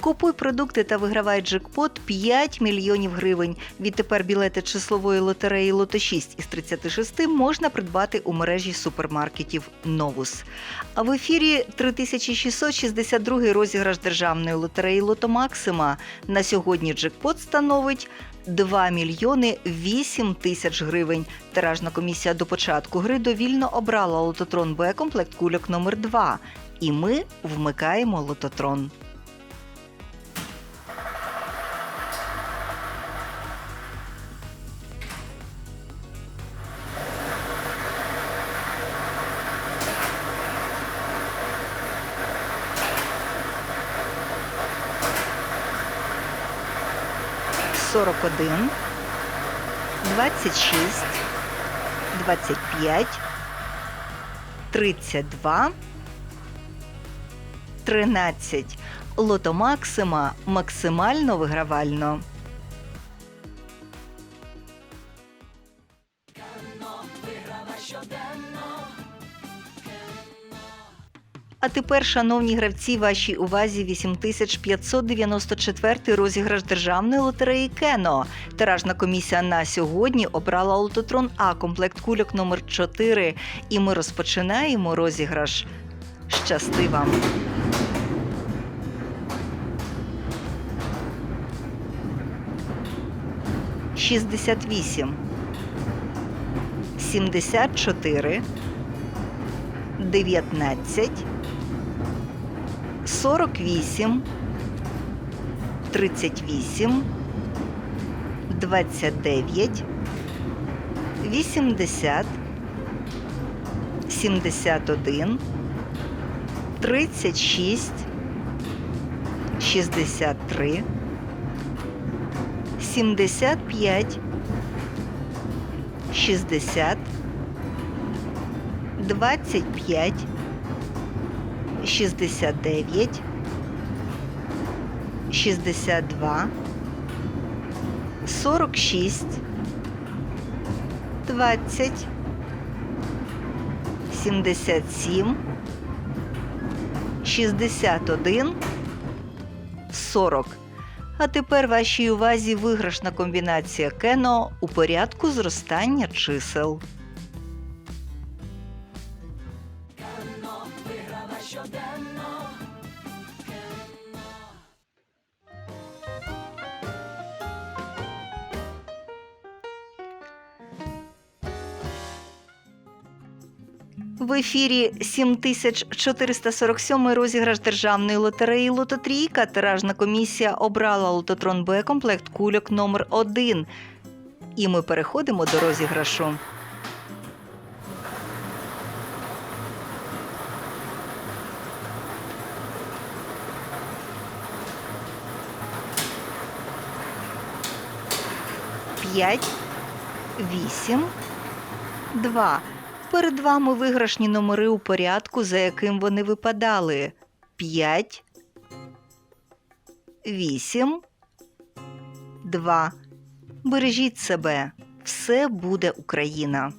Купуй продукти та вигравай джекпот 5 мільйонів гривень. Відтепер білети числової лотереї Лото 6 із 36 можна придбати у мережі супермаркетів Новус. А в ефірі 3662 розіграш державної лотереї Лото Максима. На сьогодні джекпот становить 2 мільйони 8 тисяч гривень. Тиражна комісія до початку гри довільно обрала лототрон Б комплект кульок номер 2 І ми вмикаємо лототрон. Сорок один, двадцять шість, двадцять п'ять, тридцять два, тринадцять. Лото Максима максимально вигравально. А тепер, шановні гравці, вашій увазі 8594 розіграш державної лотереї Кено. Тиражна комісія на сьогодні обрала лототрон А комплект кульок номер 4 І ми розпочинаємо розіграш. Щасти вам! Шістдесят вісім, сімдесят чотири, дев'ятнадцять, сорок вісім, тридцять вісім, двадцять дев'ять, вісімдесят, сімдесят один, тридцять шість, шістдесят три, сімдесят п'ять, шістдесят, двадцять п'ять, шістдесят дев'ять, шістдесят два, сорок шість, двадцять, сімдесят сім, шістдесят один, сорок. А тепер вашій увазі виграшна комбінація кено у порядку зростання чисел. В ефірі 7447 розіграш державної лотереї Лототрійка. Тиражна комісія обрала лототрон Б комплект кульок номер 1 І ми переходимо до розіграшу. П'ять, вісім, два. Перед вами виграшні номери у порядку, за яким вони випадали: 5, 8, 2. Бережіть себе. Все буде Україна.